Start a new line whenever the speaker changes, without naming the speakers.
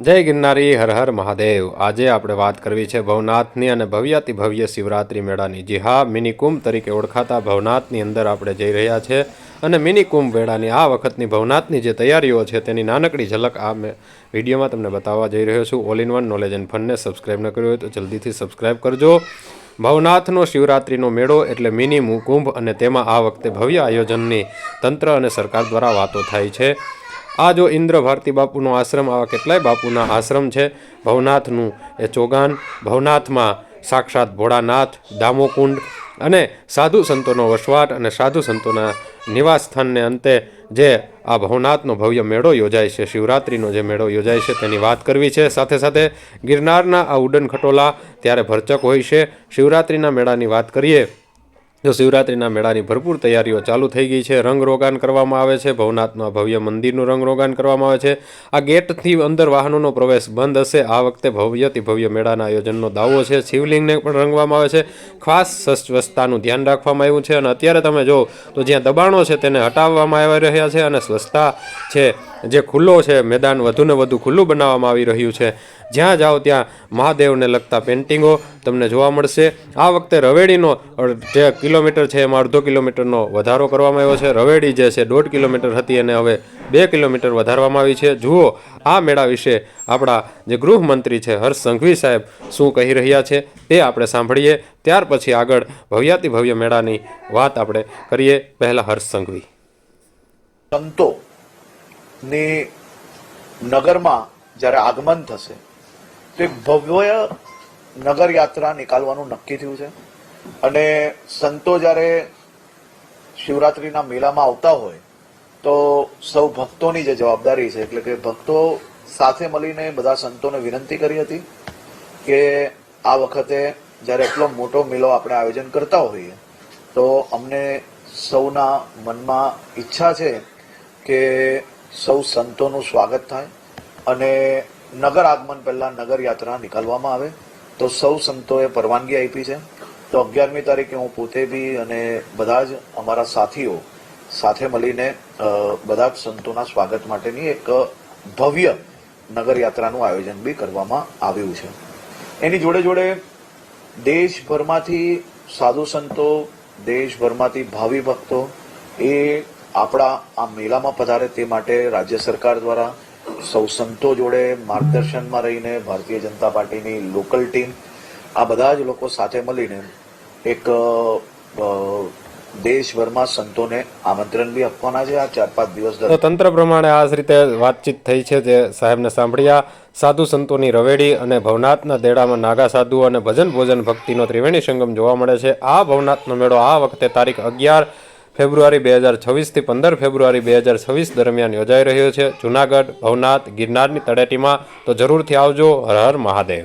જય ગિરનારી, હર હર મહાદેવ. આજે આપણે વાત કરવી છે ભવનાથની અને ભવ્યાતિ ભવ્ય શિવરાત્રિ મેળાની. જી હા, મિની કુંભ તરીકે ઓળખાતા ભવનાથની અંદર આપણે જઈ રહ્યા છે અને મિની કુંભ મેળાની આ વખતની ભવનાથની જે તૈયારીઓ છે તેની નાનકડી ઝલક આ મેં વિડીયોમાં તમને બતાવવા જઈ રહ્યો છું. All in one knowledge and ફનને subscribe ન કર્યું હોય તો જલ્દીથી સબસ્ક્રાઈબ કરજો. ભવનાથનો શિવરાત્રિનો મેળો એટલે મિની કુંભ અને તેમાં આ વખતે ભવ્ય આયોજનની તંત્ર અને સરકાર દ્વારા વાતો થાય છે. આ જો ઇન્દ્ર ભારતી બાપુનો આશ્રમ, આવા કેટલાય બાપુના આશ્રમ છે, ભવનાથનું એ ચોગાન, ભવનાથમાં સાક્ષાત ભોળાનાથ, દામોકુંડ અને સાધુ સંતોનો વસવાટ અને સાધુ સંતોના નિવાસ સ્થાનને અંતે જે આ ભવનાથનો ભવ્ય મેળો યોજાય છે, શિવરાત્રિનો જે મેળો યોજાય છે તેની વાત કરવી છે. સાથે સાથે ગિરનારના આ ઉડન ખટોલા ત્યારે ભરચક હોય છે. શિવરાત્રિના મેળાની વાત કરીએ જો શિવરાત્રિના મેળાની ભરપૂર તૈયારીઓ ચાલુ થઈ ગઈ છે, રંગ રોગાન કરવામાં આવે છે ભવનાથમાં ભવ્ય મંદિરનું રંગ રોગાન કરવામાં આવે છે. આ ગેટથી અંદર વાહનોનો પ્રવેશ બંધ હશે. આ વખતે ભવ્યથી ભવ્ય મેળાના આયોજનનો દાવો છે. શિવલિંગને પણ રંગવામાં આવે છે. ખાસ સ્વચ્છતાનું ધ્યાન રાખવામાં આવ્યું છે અને અત્યારે તમે જો, તો જ્યાં દબાણો છે તેને હટાવવામાં આવી રહ્યા છે અને સ્વચ્છતા છે જે ખુલ્લો છે, મેદાન વધુને વધુ ખુલ્લું બનાવવામાં આવી રહ્યું છે. જ્યાં જાઓ ત્યાં મહાદેવને લગતા પેન્ટિંગો તમને જોવા મળશે. આ વખતે રવેડીનો જે કિલોમીટર છે, એમાં અડધો કિલોમીટરનો વધારો કરવામાં આવ્યો છે. રવેડી જે છે, દોઢ કિલોમીટર હતી અને હવે બે કિલોમીટર વધારવામાં આવી છે. જુઓ, આ મેળા વિશે આપણા જે ગૃહમંત્રી છે, હર્ષ સંઘવી સાહેબ શું કહી રહ્યા છે, તે આપણે સાંભળીએ. ત્યાર પછી આગળ ભવ્યાતિ ભવ્ય મેળાની વાત આપણે કરીએ. પહેલાં હર્ષ સંઘવી.
સંતો ની નગરમાં જ્યારે આગમન થશે, તો એક ભવ્ય નગર યાત્રા નીકાળવાનું નક્કી થયું છે. અને સંતો જ્યારે શિવરાત્રીના મેળામાં આવતા હોય, તો સૌ ભક્તોની જે જવાબદારી છે, એટલે કે ભક્તો સાથે મળીને બધા સંતોને વિનંતી કરી હતી કે આ વખતે જ્યારે એટલો મોટો મેળો આપણે આયોજન કરતા હોઈએ, તો અમને સૌના મનમાં ઈચ્છા છે કે સૌ સંતોનું સ્વાગત થાય અને નગર આગમન પહેલા નગર યાત્રા નીકાળવામાં આવે. તો સૌ સંતોએ પરવાનગી આપી છે. તો અગિયારમી તારીખે હું પોતે બી અને બધા જ અમારા સાથીઓ સાથે મળીને બધા જ સંતોના સ્વાગત માટેની એક ભવ્ય નગર યાત્રાનું આયોજન બી કરવામાં આવ્યું છે. એની જોડે જોડે દેશભરમાંથી સાધુ સંતો, દેશભરમાંથી ભાવિ ભક્તો એ આપણા આ મેળામાં પધારે તે માટે રાજ્ય સરકાર દ્વારા સૌ સંતો જોડે માર્ગદર્શનમાં રહીને ભારતીય જનતા પાર્ટીની લોકલ ટીમ, આ બધા જ લોકો સાથે મળીને એક દેશભરમાં સંતોને આમંત્રણ બી આપવાના છે. આ ચાર પાંચ દિવસ
તંત્ર પ્રમાણે આ રીતે વાતચીત થઈ છે જે સાહેબને સાંભળ્યા. સાધુ સંતોની રવેડી અને ભવનાથના દેડામાં નાગા સાધુ અને ભજન ભોજન ભક્તિનો ત્રિવેણી સંગમ જોવા મળે છે. આ ભવનાથનો મેળો આ વખતે તારીખ અગિયાર ફેબ્રુઆરી બે હજાર છવ્વીસથી પંદર ફેબ્રુઆરી બે હજાર છવ્વીસ દરમિયાન યોજાઈ રહ્યો છે. જુનાગઢ, ભવનાથ, ગિરનારની તળેટીમાં તો જરૂરથી આવજો. હર હર મહાદેવ.